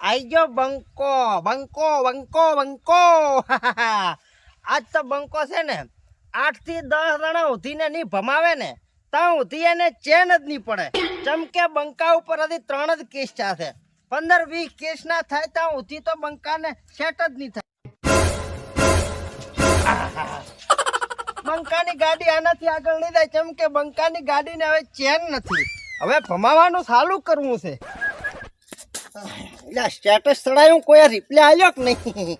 આઈ ગયો બંકો બંકો બંકો બંકો આજ તો બંકો છે ને. આઠથી દસ જણા ઉધીને નહીં ભમાવે ને, ત્યાં ઉધી એને ચેન જ નહીં પડે. ચમકે બંકા ઉપર હજી ત્રણ જ કેસ છે પંદર, વીસ કેસ ના થાય ત્યાં ઉધી તો બંકાને સેટ જ નહીં થાય. બંકાની ગાડી આનાથી આગળ નહીં જાય ચમકે બંકાની ગાડીને હવે ચેન નથી. હવે ભમાવાનું ચાલુ કરવું છે. એટલે સ્ટેટસ ચડાયું કોઈ રિપ્લે આવ્યો કે નહીં?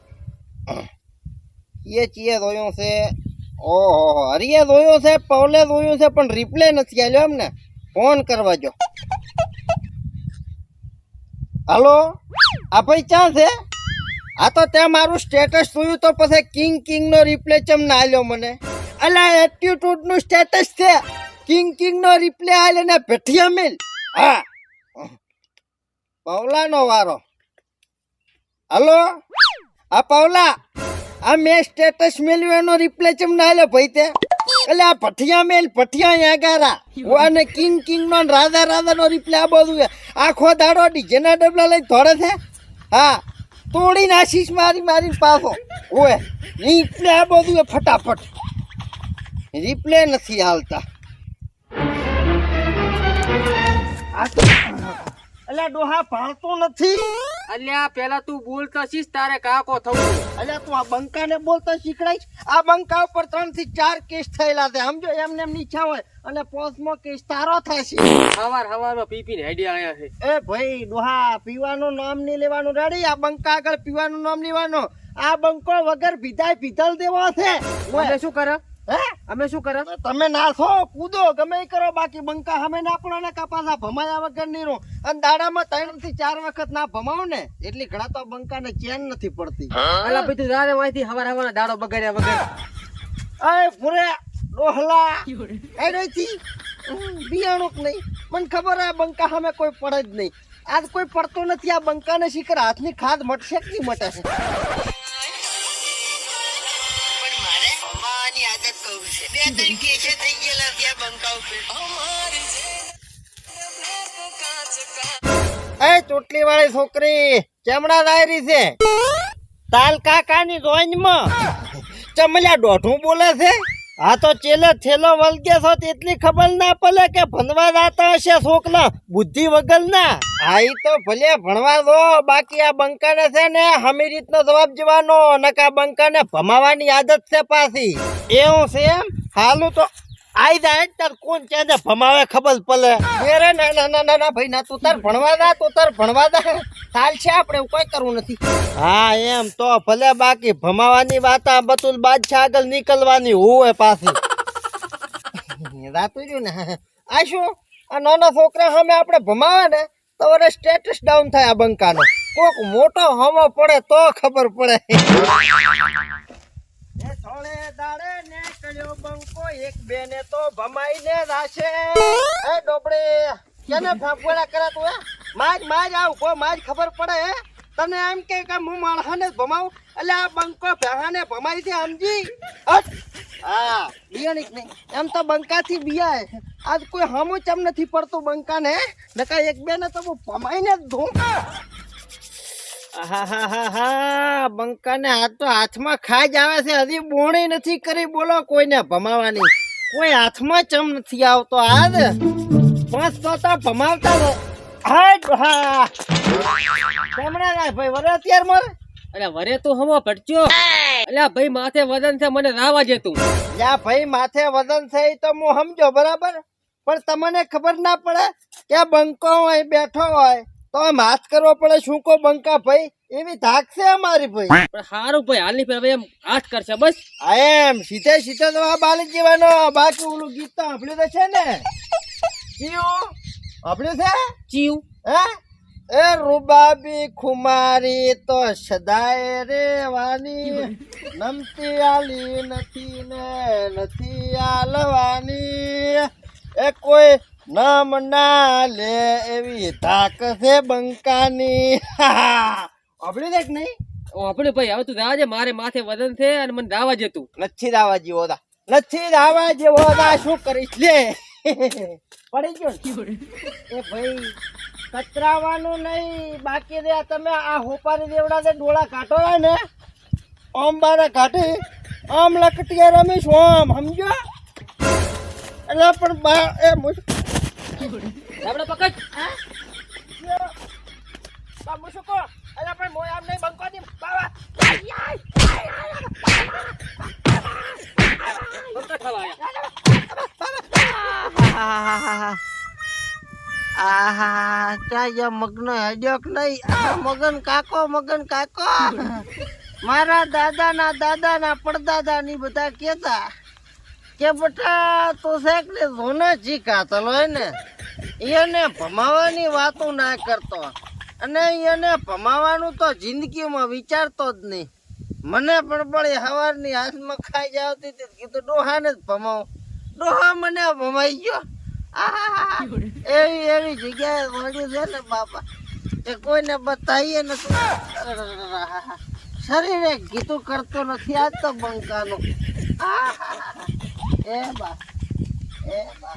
એ ચીએ જોયું છે. ઓહો, હરિએ જોયું છે પૌલે જોયું છે, પણ રિપ્લે નથી આવ્યો એમને ફોન કરવા જો. હલો? આ ભાઈ ક્યાં છે? આ તો તે મારું સ્ટેટસ જોયું તો પછી કિંગ કિંગ નો રિપ્લે ચમ ના આલ્યો મને? અલા એટીટ્યુડનું સ્ટેટસ છે. કિંગ કિંગ નો રિપ્લે આલે ને ભેઠિયા મિલ. હા. પૌલાનો વારો. હલો? આ પૌલા આ મેં સ્ટેટસ મેલ્યું, એનો રિપ્લે ચમ ના આલ્યો ભાઈ તે? એટલે આ ભઠિયા મેલ પઠિયા યાગારા. આને કિંગ કિંગ નો રાધા રાધા નો રિપ્લે આ બધું. આખો દાડો ડીજેના ડબલા લઈ ધોડે છે? હા, તોડીને આશીષ મારી મારી પાછો. ઓએ રિપ્લે આ બધું ફટાફટ. રિપ્લે નથી હાલતા. અલ્યા ડોહા ભાળતો નથી. અલ્યા પેલા તું બોલતા છીસ તારે કાકો થવું અલ્યા તું આ બંકાને બોલતા શીખડાઈશ આ બંકા ઉપર ત્રણથી ચાર કેસ થયેલા છે. સમજો એમને એમ ઈચ્છા હોય અને પોસ્ટમાં કેસ તારો થશે હવાર હવારમાં પી પીને હેડી આયા છે. એ ભાઈ ડોહા પીવાનું નામ નહીં લેવાનું. રેડી આ બંકા આગળ પીવાનું નામ લેવાનું. આ બંકો વગર ભીધાય ભીધલ દેવો છે. શું કરે? હે? અમે શું કરે? તમે નાખો કૂદો. ગમે કરો બાકી બંકા અમે ના પણ ને કપાસા ભમાયા વગર નહીં રહો. અને દાડામાં ત્રણથી ચાર વખત ના ભમાવ ને એટલી ઘણા તો બંકા ને ચેન નથી પડતી. અલા ભાઈ તું વાંચી હવાર હવાર દાડો બગાડ્યા વગર. અરે પૂરે ડોહલા. એડેથી બિયાણું જ નહીં. મને ખબર આ બંકા અમે કોઈ પડે જ નહીં. આજ કોઈ પડતો નથી આ બંકાને શીખર હાથની ખાદ મટશે કે નહીં મટે છે ત્રણ કેસે ચોટલી વાળી છોકરી, ચમડા દાયરી છે. તાલ કાકાની જોઈનમાં ચમલ્યા દોઢું બોલે છે. આ તો ચેલે થેલો વળગે છો, તેટલી ખબર ના પડે કે ભણવા જાતા હશે છોકલા. બુદ્ધિ વગર ના. હા ઈ તો ભલે ભણવા દો, બાકી આ બંકાને છે ને હમી રીતનો જવાબ જવાનો નકા બંકાને ભમાવાની આદત છે પાછી. એવું છે એમ? હાલું તો આઈ જાય જ તાર કોણ ચેજે ભમાવે ખબર પડે. અરે ના ના ના ના ના, ભાઈ, ના, તું તાર ભણવા દા, તું તાર ભણવા દા. ચાલ છે આપણે કોઈ કરવું નથી. હા, એમ તો ભલે બાકી ભમાવાની વાત આ બતુલ બાદશાહ આગળ નીકળવાની હોય પાછી. રાતું રહ્યું ને. આ શું? આ નાના છોકરા સામે આપણે ભમાવે ને, તો વરે સ્ટેટસ ડાઉન થાય આ બંકાનો. કોક મોટો હમો પડે તો ખબર પડે. થોડે દાડે ને કયો બંકો, એક બે ને તો ભમાઈને રાશે. એ ડોબડે, કેને ફાફોડા કરે તું, હે? માજ માજ આવ કો માજ ખબર પડે, હે? તને એમ કે કે હું માણસાને ભમાવું? એટલે આ બંકો ભેહાને ભમાઈ છે, સમજી? હા બિયાણી નહીં એમ તો બંકાથી બિયાય. આજ કોઈ હમું ચમ નથી પડતું બંકાને નકા એક બે ને તો હું ભમાઈને જ ધૂમ બંકાને હાથ તો હાથમાં ખાજ આવે છે. હજી બોણી નથી કરી. બોલો કોઈને ભમાવાની. કોઈ હાથમાં ચમ નથી આવતો આ જ પાંચ તો તો ભમાવતા જ. ના ભાઈ વરે અત્યાર મારે અરે વરે તું હમો પડચ્યો અલ્યા ભાઈ માથે વજન છે મને રાવા જે તું. યા ભાઈ માથે વજન છે તો હું સમજો બરાબર? પણ તમને ખબર ના પડે કે બંકો હોય બેઠો હોય. તો આમ હાથ કરવો પડે શું કો બંકા ભાઈ? એવી ધાક છે અમારી ભાઈ. પણ સારું ભાઈ હાલની ભાઈ એમ હાથ કરશે બસ. આ એમ સીધે સીધે તો આ બાલી જીવાનો બાકી ઓલું ગીત તો આપણું તો છે ને. કયું આપણું છે? ચીવ હે? એ રૂબાબી ખુમારી તો સદાય રેવાની નમતી આલી નથી ને નથી આલવાની. એ કોઈ નામ ના લે એવી તાક છે બંકાની. આપણે દેખ નહીં? આપણે ભાઈ હવે તું રાવા મારે માથે વજન છે અને મને રાવા જતું નથી દાવા જેવો દા નથી દાવા જેવો દા શું કરીશ? લે. પડી ગયો એ ભાઈ કતરાવાનું નહીં બાકી રે તમે આ હોપારી દેવડા દે ડોળા કાઢો ને. ઓમ બારે કાઢી આમ લકટીએ રમીશ ઓમ સમજો એટલે પણ બા એ મુશ આપણે પકડ. બા મુશુકો એટલે પણ મોય આમ નહીં બંકો મગનો કાકો, મગન કાકો. મારા દાદાના દાદાના પડદાદા ની બધા કેતા કે બટા, તો શેક ને સોના ચીકાતલ હોય ને. એને ભમાવાની વાતો ના કરતો અને એને ભમાવાનું તો જિંદગીમાં વિચારતો જ નહીં મને પણ પડી હવારની હાથમાં ખાઈ જાવતી હતી કીધું ડોહાને જ ભમાવો ડોહા મને ભમાઈ ગયો. એવી એવી જગ્યાએ મળ્યું છે ને બાપા કે કોઈને બતાવીએ ને. શરીરે ગીતું કરતો નથી આજ તો બંકાનો. એ બા એ બા